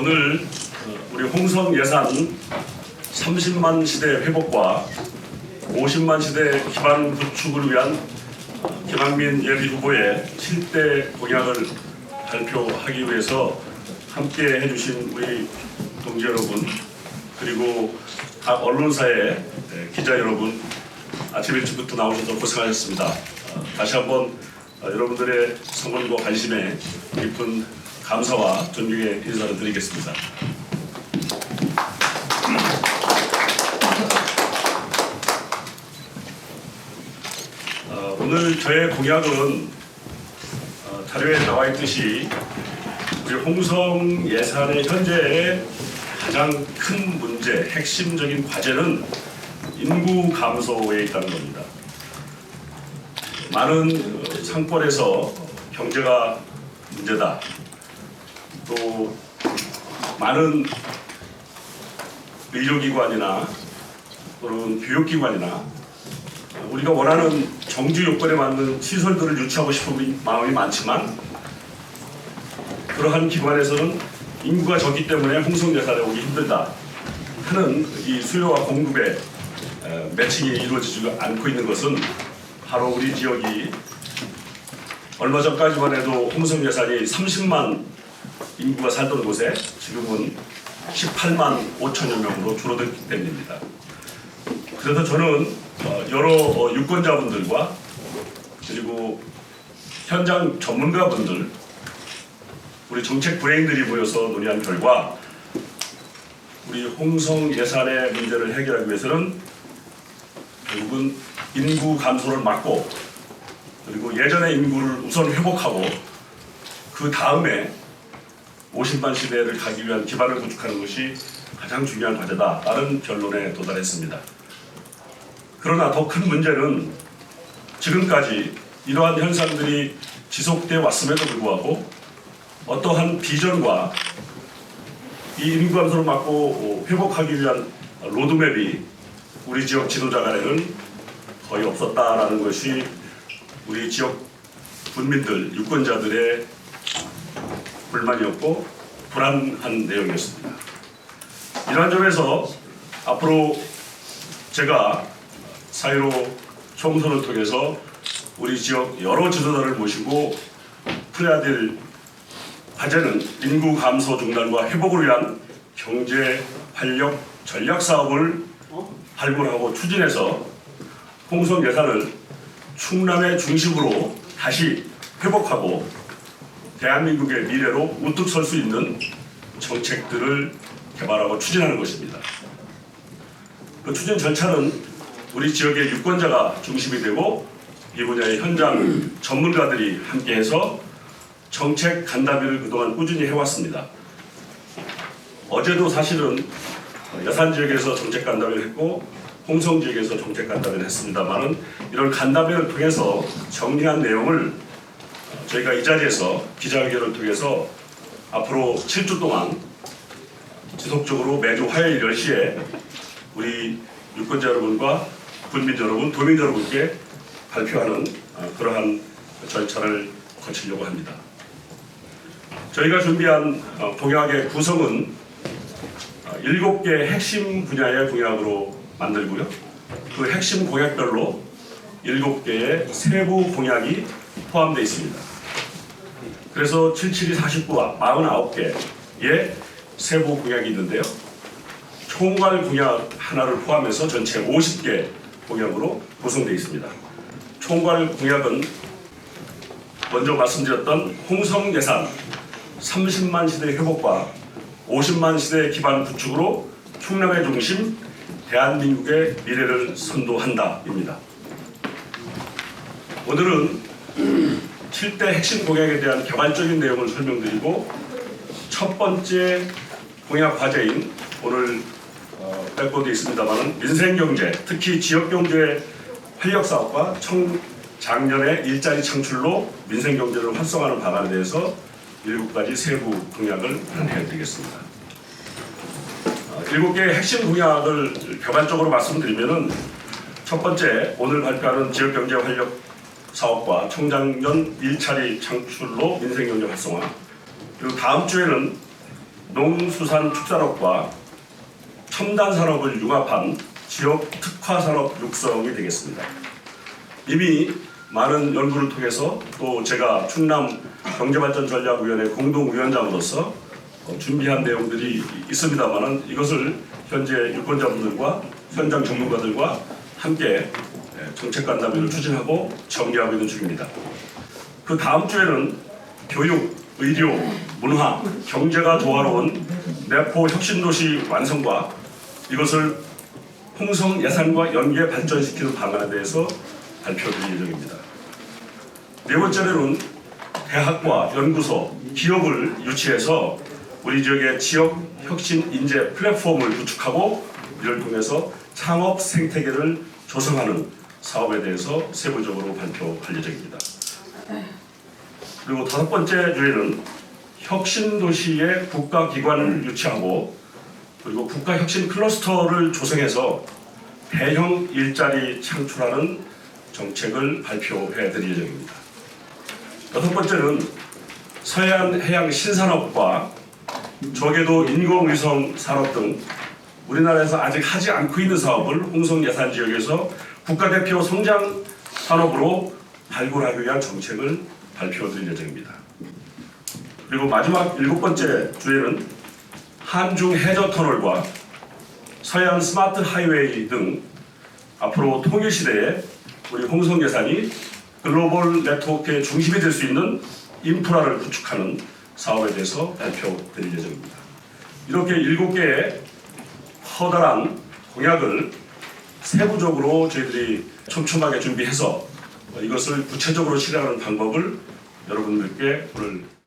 오늘 어, 우리 홍성 예산 30만 시대 회복과 50만 시대 기반 구축을 위한 김학민 예비 후보의 7대 공약을 발표하기 위해서 함께 해주신 우리 동지 여러분 그리고 각 언론사의 예, 기자 여러분 아침 일찍부터 나오셔서 고생하셨습니다. 어, 다시 한번 어, 여러분들의 성원과 관심에 깊은 감사와 존경의 인사를 드리겠습니다. 어, 오늘 저의 공약은 어, 자료에 나와 있듯이 우리 홍성 예산의 현재의 가장 큰 문제, 핵심적인 과제는 인구 감소에 있다는 겁니다. 많은 어, 상권에서 경제가 문제다. 또 많은 의료기관이나 또는 교육기관이나 우리가 원하는 정주 요건에 맞는 시설들을 유치하고 싶은 마음이 많지만 그러한 기관에서는 인구가 적기 때문에 홍성 예산에 오기 힘들다 하는 이 수요와 공급의 에, 매칭이 이루어지지 않고 있는 것은 바로 우리 지역이 얼마 전까지만 해도 홍성 예산이 30만 인구가 살던 곳에 지금은 18만 5천여 명으로 줄어들기 때문입니다. 그래서 저는 어, 여러 어, 유권자분들과 그리고 현장 전문가분들 우리 정책 브레인들이 모여서 논의한 결과 우리 홍성 예산의 문제를 해결하기 위해서는 결국은 인구 감소를 막고 그리고 예전의 인구를 우선 회복하고 그 다음에 50만 시대를 가기 위한 기반을 구축하는 것이 가장 중요한 과제다라는 결론에 도달했습니다. 그러나 더 큰 문제는 지금까지 이러한 현상들이 지속되어 왔음에도 불구하고 어떠한 비전과 이 인구 감소를 막고 회복하기 위한 로드맵이 우리 지역 지도자 간에는 거의 없었다라는 것이 우리 지역 군민들, 유권자들의 불만이었고 불안한 내용이었습니다. 이러한 점에서 앞으로 제가 사이로 총선을 통해서 우리 지역 여러 지도자를 모시고 풀어야 될 과제는 인구 감소 중단과 회복을 위한 경제 활력 전략 사업을 발굴하고 추진해서 홍성 예산을 충남의 중심으로 다시 회복하고 대한민국의 미래로 우뚝 설 수 있는 정책들을 개발하고 추진하는 것입니다. 그 추진 절차는 우리 지역의 유권자가 중심이 되고 이 분야의 현장 전문가들이 함께해서 정책 간담회를 그동안 꾸준히 해왔습니다. 어제도 사실은 여산 지역에서 정책 간담회를 했고 홍성 지역에서 정책 간담회를 했습니다만은 이런 간담회를 통해서 정리한 내용을 저희가 이 자리에서 기자회견을 통해서 앞으로 7주 동안 지속적으로 매주 화요일 10시에 우리 유권자 여러분과 국민 여러분, 도민 여러분께 발표하는 어, 그러한 절차를 거치려고 합니다. 저희가 준비한 어, 공약의 구성은 어, 일곱 개 핵심 분야의 공약으로 만들고요. 그 핵심 공약별로 일곱 개의 세부 공약이 포함되어 있습니다. 그래서 77이 49와 49개의 세부 공약이 있는데요. 총괄 공약 하나를 포함해서 전체 50개 공약으로 구성되어 있습니다. 총괄 공약은 먼저 말씀드렸던 홍성 예산 30만 시대 회복과 50만 시대 기반 구축으로 충남의 중심 대한민국의 미래를 선도한다입니다. 오늘은 7대 핵심 공약에 대한 개발적인 내용을 설명드리고 첫 번째 공약 과제인 오늘 어, 백보드 있습니다만 민생경제 특히 지역경제 활력 사업과 청 작년에 일자리 창출로 민생경제를 활성화하는 방안에 대해서 일곱 가지 세부 공약을 안내해드리겠습니다. 어, 일곱 개의 핵심 공약을 개발적으로 말씀드리면은 첫 번째 오늘 발표하는 지역경제 활력 사업과 청장년 일자리 창출로 민생경제 활성화 그리고 다음 주에는 농수산축산업과 첨단 산업을 융합한 지역 특화 산업 육성이 되겠습니다. 이미 많은 연구를 통해서 또 제가 충남 경제발전전략위원회 공동위원장으로서 어, 준비한 내용들이 있습니다만은 이것을 현재 유권자분들과 현장 전문가들과 함께 예, 정책 간담회를 추진하고 정리하고 있는 중입니다. 그 다음 주에는 교육, 의료, 문화, 경제가 조화로운 내포 혁신도시 완성과 이것을 홍성 예산과 연계 발전시키는 방안에 대해서 발표드릴 예정입니다. 네 번째로는 대학과 연구소, 기업을 유치해서 우리 지역의 지역 혁신 인재 플랫폼을 구축하고 이를 통해서 창업 생태계를 조성하는 사업에 대해서 세부적으로 발표할 예정입니다. 그리고 다섯 번째 주에는 혁신 도시의 국가 기관을 유치하고 그리고 국가 혁신 클러스터를 조성해서 대형 일자리 창출하는 정책을 발표해 드릴 예정입니다. 여섯 번째는 서해안 해양 신산업과 조개도 인공위성 산업 등 우리나라에서 아직 하지 않고 있는 사업을 홍성 예산 지역에서 국가대표 성장 산업으로 발굴하기 위한 정책을 발표드릴 예정입니다. 그리고 마지막 일곱 번째 주에는 한중 해저 터널과 서해안 스마트 하이웨이 등 앞으로 통일 시대에 우리 홍성 예산이 글로벌 네트워크의 중심이 될 수 있는 인프라를 구축하는 사업에 대해서 발표드릴 예정입니다. 이렇게 일곱 개의 커다란 공약을 세부적으로 저희들이 촘촘하게 준비해서 이것을 구체적으로 실행하는 방법을 여러분들께 오늘